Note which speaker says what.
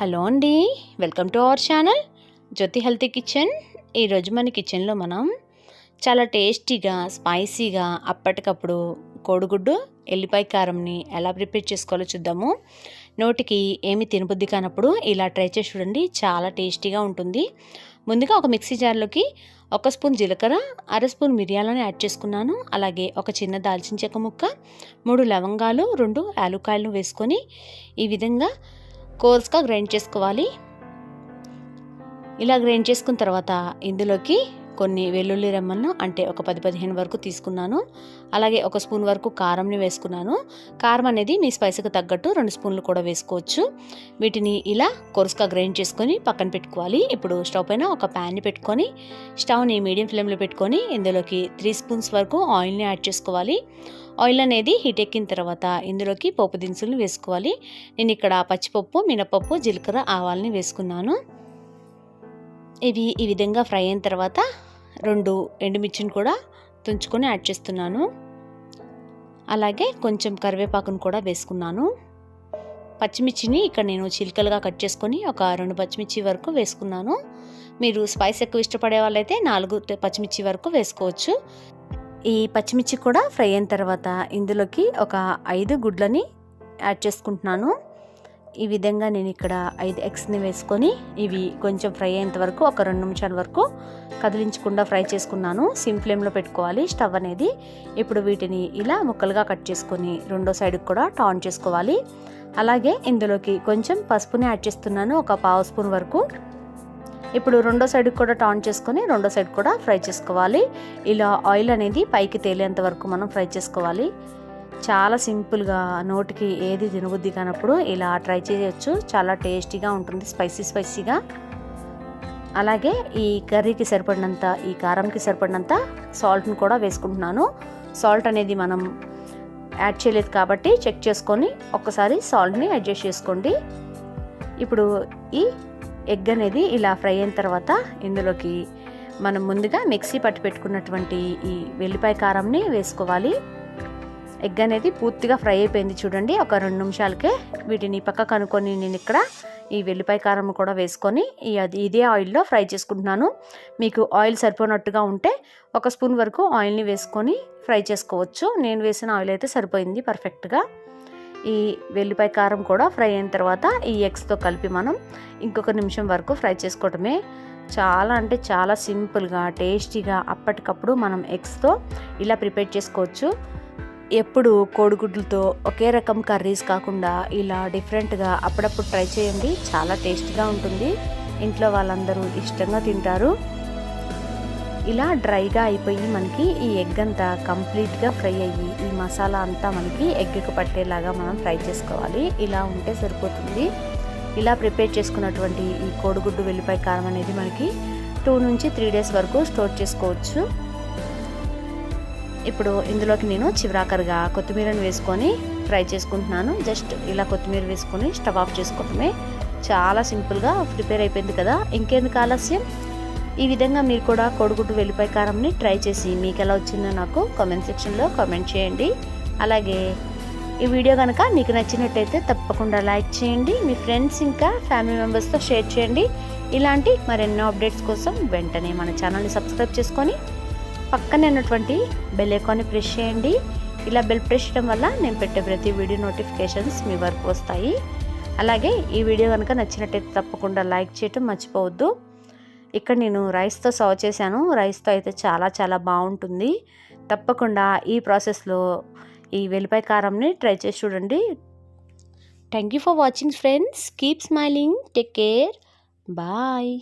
Speaker 1: Hello అండి. Welcome to our channel Jyothi healthy kitchen. ఈరోజు మన కిచెన్లో మనం చాలా టేస్టీగా స్పైసీగా అప్పటికప్పుడు కోడిగుడ్డు ఎల్లిపాయ కారంని ఎలా ప్రిపేర్ చేసుకోవాలో చూద్దాము. నోటికి ఏమి తినబుద్ధి కానప్పుడు ఇలా ట్రై చేసి చూడండి చాలా టేస్టీగా ఉంటుంది. ముందుగా ఒక మిక్సీ జార్లోకి ఒక స్పూన్ జీలకర్ర అర స్పూన్ మిరియాలను యాడ్ చేసుకున్నాను. అలాగే ఒక చిన్న దాల్చిన చెక్క ముక్క మూడు లవంగాలు రెండు యాలుకాయలను వేసుకొని ఈ విధంగా కోర్స్గా గ్రైండ్ చేసుకోవాలి. ఇలా గ్రైండ్ చేసుకున్న తర్వాత ఇందులోకి కొన్ని వెల్లుల్లి రెమ్మలను అంటే ఒక పది పదిహేను వరకు తీసుకున్నాను. అలాగే ఒక స్పూన్ వరకు కారంని వేసుకున్నాను. కారం అనేది మీ స్పైస్కి తగ్గట్టు రెండు స్పూన్లు కూడా వేసుకోవచ్చు. వీటిని ఇలా కొరుసుగా గ్రైండ్ చేసుకొని పక్కన పెట్టుకోవాలి. ఇప్పుడు స్టవ్ పైన ఒక ప్యాన్ని పెట్టుకొని స్టవ్ని మీడియం ఫ్లేమ్లో పెట్టుకొని ఇందులోకి త్రీ స్పూన్స్ వరకు ఆయిల్ని యాడ్ చేసుకోవాలి. ఆయిల్ అనేది హీట్ ఎక్కిన తర్వాత ఇందులోకి పోపు దినుసులను వేసుకోవాలి. నేను ఇక్కడ పచ్చిపప్పు మినపప్పు జీలకర్ర ఆవాలని వేసుకున్నాను. ఇవి ఈ విధంగా ఫ్రై అయిన తర్వాత రెండు ఎండుమిర్చిని కూడా తుంచుకొని యాడ్ చేస్తున్నాను. అలాగే కొంచెం కరివేపాకును కూడా వేసుకున్నాను. పచ్చిమిర్చిని ఇక్కడ నేను చిలుకలుగా కట్ చేసుకొని ఒక రెండు పచ్చిమిర్చి వరకు వేసుకున్నాను. మీరు స్పైస్ ఎక్కువ ఇష్టపడే వాళ్ళైతే నాలుగు పచ్చిమిర్చి వరకు వేసుకోవచ్చు. ఈ పచ్చిమిర్చి కూడా ఫ్రై అయిన తర్వాత ఇందులోకి ఒక ఐదు గుడ్లని యాడ్ చేసుకుంటున్నాను. ఈ విధంగా నేను ఇక్కడ ఐదు ఎగ్స్ని వేసుకొని ఇవి కొంచెం ఫ్రై అయ్యేంత వరకు ఒక రెండు నిమిషాల వరకు కదిలించకుండా ఫ్రై చేసుకున్నాను. సిమ్ ఫ్లేమ్లో పెట్టుకోవాలి స్టవ్ అనేది. ఇప్పుడు వీటిని ఇలా ముక్కలుగా కట్ చేసుకొని రెండో సైడ్కి కూడా టాన్ చేసుకోవాలి. అలాగే ఇందులోకి కొంచెం పసుపుని యాడ్ చేస్తున్నాను. ఒక పావు స్పూన్ వరకు ఇప్పుడు రెండో సైడ్కి కూడా టాన్ చేసుకొని రెండో సైడ్ కూడా ఫ్రై చేసుకోవాలి. ఇలా ఆయిల్ అనేది పైకి తేలేంత వరకు మనం ఫ్రై చేసుకోవాలి. చాలా సింపుల్గా నోటికి ఏది తినబుద్ధి కానప్పుడు ఇలా ట్రై చేయొచ్చు. చాలా టేస్టీగా ఉంటుంది స్పైసీ స్పైసీగా అలాగే ఈ కర్రీకి సరిపడినంత ఈ కారంకి సరిపడినంత సాల్ట్ని కూడా వేసుకుంటున్నాను. సాల్ట్ అనేది మనం యాడ్ చేయలేదు కాబట్టి చెక్ చేసుకొని ఒక్కసారి సాల్ట్ని అడ్జస్ట్ చేసుకోండి. ఇప్పుడు ఈ ఎగ్ అనేది ఇలా ఫ్రై అయిన తర్వాత ఇందులోకి మనం ముందుగా మిక్సీ పట్టి పెట్టుకున్నటువంటి ఈ వెల్లిపాయ కారంని వేసుకోవాలి. ఎగ్ అనేది పూర్తిగా ఫ్రై అయిపోయింది చూడండి. ఒక రెండు నిమిషాలకే వీటిని పక్క కనుక్కొని నేను ఇక్కడ ఈ వెల్లిపాయ కారం కూడా వేసుకొని ఈ అది ఇదే ఆయిల్లో ఫ్రై చేసుకుంటున్నాను. మీకు ఆయిల్ సరిపోనట్టుగా ఉంటే ఒక స్పూన్ వరకు ఆయిల్ని వేసుకొని ఫ్రై చేసుకోవచ్చు. నేను వేసిన ఆయిల్ అయితే సరిపోయింది పర్ఫెక్ట్గా. ఈ వెల్లిపాయ కారం కూడా ఫ్రై అయిన తర్వాత ఈ ఎగ్స్తో కలిపి మనం ఇంకొక నిమిషం వరకు ఫ్రై చేసుకోవటమే. చాలా అంటే చాలా సింపుల్గా టేస్టీగా అప్పటికప్పుడు మనం ఎగ్స్తో ఇలా ప్రిపేర్ చేసుకోవచ్చు. ఎప్పుడు కోడిగుడ్లతో ఒకే రకం కర్రీస్ కాకుండా ఇలా డిఫరెంట్గా అప్పుడప్పుడు ట్రై చేయండి. చాలా టేస్టీగా ఉంటుంది. ఇంట్లో వాళ్ళందరూ ఇష్టంగా తింటారు. ఇలా డ్రైగా అయిపోయి మనకి ఈ ఎగ్ అంతా కంప్లీట్గా ఫ్రై అయ్యి ఈ మసాలా అంతా మనకి ఎగ్కి పట్టేలాగా మనం ఫ్రై చేసుకోవాలి. ఇలా ఉంటే సరిపోతుంది. ఇలా ప్రిపేర్ చేసుకున్నటువంటి ఈ కోడిగుడ్డు వెల్లిపాయ కారం అనేది మనకి టూ నుంచి త్రీ డేస్ వరకు స్టోర్ చేసుకోవచ్చు. ఇప్పుడు ఇందులోకి నేను చివరాకరుగా కొత్తిమీరని వేసుకొని ఫ్రై చేసుకుంటున్నాను. జస్ట్ ఇలా కొత్తిమీర వేసుకొని స్టవ్ ఆఫ్ చేసుకోవటమే. చాలా సింపుల్గా ప్రిపేర్ అయిపోయింది కదా. ఇంకెందుకు ఆలస్యం? ఈ విధంగా మీరు కూడా కోడిగుడ్డు వెల్లిపాయ కారంని ట్రై చేసి మీకు ఎలా వచ్చిందో నాకు కామెంట్ సెక్షన్లో కామెంట్ చేయండి. అలాగే ఈ వీడియో కనుక మీకు నచ్చినట్టయితే తప్పకుండా లైక్ చేయండి. మీ ఫ్రెండ్స్ ఇంకా ఫ్యామిలీ మెంబర్స్తో షేర్ చేయండి. ఇలాంటి మరెన్నో అప్డేట్స్ కోసం వెంటనే మన ఛానల్ని సబ్స్క్రైబ్ చేసుకొని పక్కనే ఉన్నటువంటి బెల్ ఐకాన్ని ప్రెస్ చేయండి. ఇలా బెల్ ప్రెస్ చేయడం వల్ల నేను పెట్టే ప్రతి వీడియో నోటిఫికేషన్స్ మీ వరకు వస్తాయి. అలాగే ఈ వీడియో కనుక నచ్చినట్టయితే తప్పకుండా లైక్ చేయటం మర్చిపోవద్దు. ఇక్కడ నేను రైస్తో సర్వ్ చేశాను. రైస్తో అయితే చాలా చాలా బాగుంటుంది. తప్పకుండా ఈ ప్రాసెస్లో ఈ వెల్లిపాయ కారంని ట్రై చేసి చూడండి. Thank you for watching friends keep smiling take care bye